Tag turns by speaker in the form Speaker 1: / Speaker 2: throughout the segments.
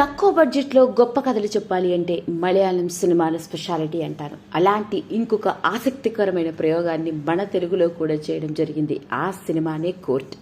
Speaker 1: తక్కువ బడ్జెట్లో గొప్ప కథలు చెప్పాలి అంటే మలయాళం సినిమాల స్పెషాలిటీ అంటారు. అలాంటి ఇంకొక ఆసక్తికరమైన ప్రయోగాన్ని మన తెలుగులో కూడా చేయడం జరిగింది. ఆ సినిమానే కోర్ట్.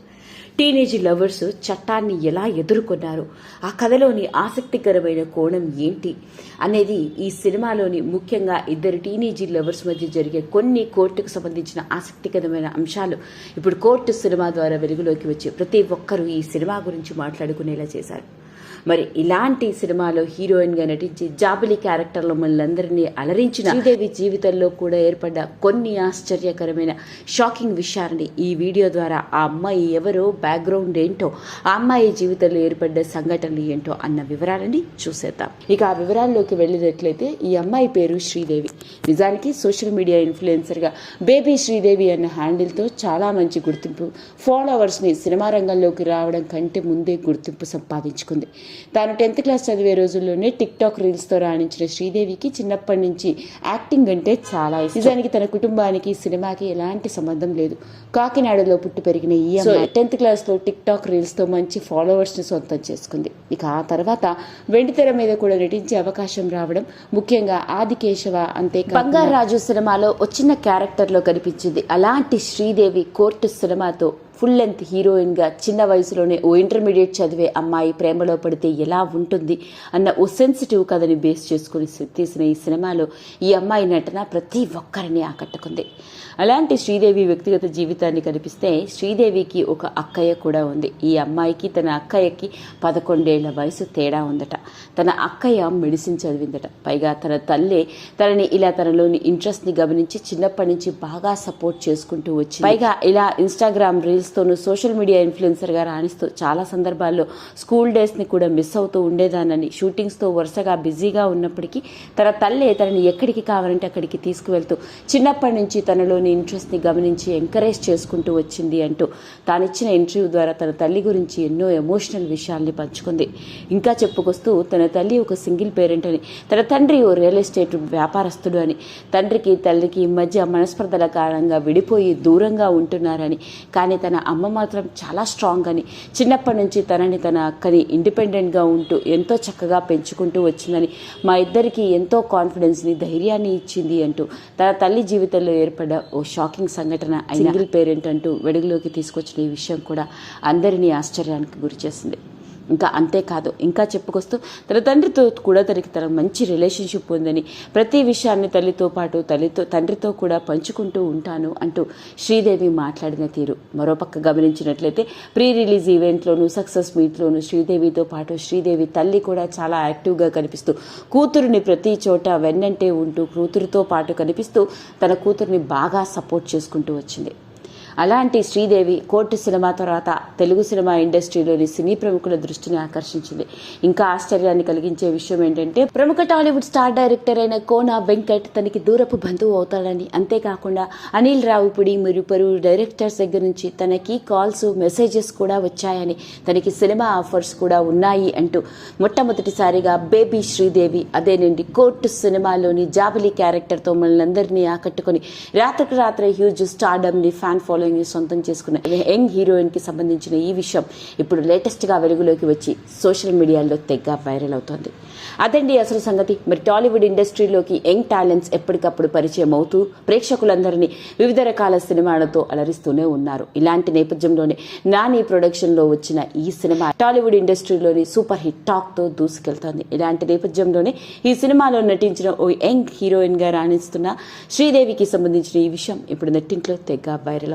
Speaker 1: టీనేజ్ లవర్స్ చట్టాన్ని ఎలా ఎదుర్కొన్నారు? ఆ కథలోని ఆసక్తికరమైన కోణం ఏంటి? అనేది ఈ సినిమాలోని ముఖ్యంగా ఇద్దరు టీనేజీ లవర్స్ మధ్య జరిగే కొన్ని కోర్టుకు సంబంధించిన ఆసక్తికరమైన అంశాలు ఇప్పుడు కోర్టు సినిమా ద్వారా వెలుగులోకి వచ్చి ప్రతి ఒక్కరూ ఈ సినిమా గురించి మాట్లాడుకునేలా చేశారు. మరి ఇలాంటి సినిమాలో హీరోయిన్గా నటించి జాబిలి క్యారెక్టర్లో మనందరినీ అలరించిన శ్రీదేవి జీవితంలో కూడా ఏర్పడ్డ కొన్ని ఆశ్చర్యకరమైన షాకింగ్ విషయాన్ని ఈ వీడియో ద్వారా ఆ అమ్మాయి ఎవరో బ్యాక్గ్రౌండ్ ఏంటో ఆ అమ్మాయి జీవితంలో ఏర్పడ్డ సంఘటనలు ఏంటో అన్న వివరాలని చూసేద్దాం. ఇక ఆ వివరాల్లోకి వెళ్ళినట్లయితే ఈ అమ్మాయి పేరు శ్రీదేవి. నిజానికి సోషల్ మీడియా ఇన్ఫ్లుయెన్సర్గా బేబీ శ్రీదేవి అన్న హ్యాండిల్తో చాలా మంచి గుర్తింపు ఫాలోవర్స్ని సినిమా రంగంలోకి రావడం కంటే ముందే గుర్తింపు సంపాదించుకుంది. తాను టెన్త్ క్లాస్ చదివే రోజుల్లోనే టిక్ టాక్ రీల్స్తో రాణించిన శ్రీదేవికి చిన్నప్పటి నుంచి యాక్టింగ్ అంటే చాలా ఇష్టం. నిజానికి తన కుటుంబానికి సినిమాకి ఎలాంటి సంబంధం లేదు. కాకినాడలో పుట్టి పెరిగిన ఈ అమ్మాయి టెన్త్ క్లాస్లో టిక్ టాక్ రీల్స్తో మంచి ఫాలోవర్స్ని సొంతం చేసుకుంది. ఇక ఆ తర్వాత వెండితెర మీద కూడా నటించే అవకాశం రావడం ముఖ్యంగా ఆదికేశవ అంతే బంగారాజు సినిమాలో వచ్చిన క్యారెక్టర్లో కనిపించింది. అలాంటి శ్రీదేవి కోర్టు సినిమాతో ఫుల్ లెంత్ హీరోయిన్గా చిన్న వయసులోనే ఓ ఇంటర్మీడియట్ చదివే అమ్మాయి ప్రేమలో పడితే ఎలా ఉంటుంది అన్న ఓ సెన్సిటివ్ కథని బేస్ చేసుకుని తీసిన ఈ సినిమాలో ఈ అమ్మాయి నటన ప్రతి ఒక్కరిని ఆకట్టుకుంది. అలాంటి శ్రీదేవి వ్యక్తిగత జీవితాన్ని కనిపిస్తే శ్రీదేవికి ఒక అక్కయ్య కూడా ఉంది. ఈ అమ్మాయికి తన అక్కయ్యకి పదకొండేళ్ళ వయసు తేడా ఉందట. తన అక్కయ్య మెడిసిన్ చదివిందట. పైగా తన తల్లే తనని ఇలా తనలోని ఇంట్రెస్ట్ని గమనించి చిన్నప్పటి నుంచి బాగా సపోర్ట్ చేసుకుంటూ వచ్చి పైగా ఇలా ఇన్స్టాగ్రామ్ రీల్స్ తోను సోషల్ మీడియా ఇన్ఫ్లుయెన్సర్గా రాణిస్తూ చాలా సందర్భాల్లో స్కూల్ డేస్ని కూడా మిస్ అవుతూ ఉండేదానని షూటింగ్స్తో వరుసగా బిజీగా ఉన్నప్పటికీ తన తల్లే తనని ఎక్కడికి కావాలంటే అక్కడికి తీసుకువెళ్తూ చిన్నప్పటి నుంచి తనలోని ఇంట్రెస్ట్ని గమనించి ఎంకరేజ్ చేసుకుంటూ వచ్చింది అంటూ తానిచ్చిన ఇంటర్వ్యూ ద్వారా తన తల్లి గురించి ఎన్నో ఎమోషనల్ విషయాల్ని పంచుకుంది. ఇంకా చెప్పుకొస్తూ తన తల్లి ఒక సింగిల్ పేరెంట్ అని తన తండ్రి ఓ రియల్ ఎస్టేట్ వ్యాపారస్తుడు అని తండ్రికి తల్లికి మధ్య మనస్పర్ధల కారణంగా విడిపోయి దూరంగా ఉంటున్నారని కానీ తన అమ్మ మాత్రం చాలా స్ట్రాంగ్ అని చిన్నప్పటి నుంచి తనని తన అక్కని ఇండిపెండెంట్గా ఉంటూ ఎంతో చక్కగా పెంచుకుంటూ వచ్చిందని మా ఇద్దరికి ఎంతో కాన్ఫిడెన్స్ని ధైర్యాన్ని ఇచ్చింది అంటూ తన తల్లి జీవితంలో ఏర్పడ్డ ఓ షాకింగ్ సంఘటన సింగిల్ పేరెంట్ అంటూ వెలుగులోకి తీసుకొచ్చిన ఈ విషయం కూడా అందరినీ ఆశ్చర్యానికి గురి చేసింది. ఇంకా అంతేకాదు ఇంకా చెప్పుకొస్తూ తన తండ్రితో కూడా తనకి తన మంచి రిలేషన్షిప్ ఉందని ప్రతి విషయాన్ని తల్లితో పాటు తల్లితో తండ్రితో కూడా పంచుకుంటూ ఉంటాను అంటూ శ్రీదేవి మాట్లాడిన తీరు. మరోపక్క గమనించినట్లయితే ప్రీ రిలీజ్ ఈవెంట్లోను సక్సెస్ మీట్లోను శ్రీదేవితో పాటు శ్రీదేవి తల్లి కూడా చాలా యాక్టివ్గా కనిపిస్తూ కూతురుని ప్రతి చోట వెన్నంటే ఉంటూ కూతురుతో పాటు కనిపిస్తూ తన కూతురుని బాగా సపోర్ట్ చేసుకుంటూ వచ్చింది. అలాంటి శ్రీదేవి కోర్టు సినిమా తర్వాత తెలుగు సినిమా ఇండస్ట్రీలోని సినీ ప్రముఖుల దృష్టిని ఆకర్షించింది. ఇంకా ఆశ్చర్యాన్ని కలిగించే విషయం ఏంటంటే ప్రముఖ టాలీవుడ్ స్టార్ డైరెక్టర్ అయిన కోనా వెంకట్ తనకి దూరపు బంధువు అవుతాడని. అంతేకాకుండా అనిల్ రావుపుడి మరియు పలువురు డైరెక్టర్స్ దగ్గర నుంచి తనకి కాల్స్ మెసేజెస్ కూడా వచ్చాయని. తనకి సినిమా ఆఫర్స్ కూడా ఉన్నాయి అంటూ మొట్టమొదటిసారిగా బేబీ శ్రీదేవి అదేనండి కోర్టు సినిమాలోని జాబిలి క్యారెక్టర్తో మనల్ని ఆకట్టుకుని రాత్రికి రాత్రి హ్యూజ్ స్టార్డమ్ని ఫ్యాన్ ఫాలో ని సొంతం చేసుకున్న యంగ్ హీరోయిన్కి సంబంధించిన ఈ విషయం ఇప్పుడు లేటెస్ట్గా వెలుగులోకి వచ్చి సోషల్ మీడియాలో తెగ వైరల్ అవుతోంది. అదండి అసలు సంగతి. మరి టాలీవుడ్ ఇండస్ట్రీలోకి యంగ్ టాలెంట్స్ ఎప్పటికప్పుడు పరిచయం అవుతూ ప్రేక్షకులందరినీ వివిధ రకాల సినిమాలతో అలరిస్తూనే ఉన్నారు. ఇలాంటి నేపథ్యంలోనే నాని ప్రొడక్షన్లో వచ్చిన ఈ సినిమా టాలీవుడ్ ఇండస్ట్రీలోని సూపర్ హిట్ టాక్తో దూసుకెళ్తోంది. ఇలాంటి నేపథ్యంలోనే ఈ సినిమాలో నటించిన ఓ యంగ్ హీరోయిన్గా రాణిస్తున్న శ్రీదేవికి సంబంధించిన ఈ విషయం ఇప్పుడు నెట్టింట్లో తెగ వైరల్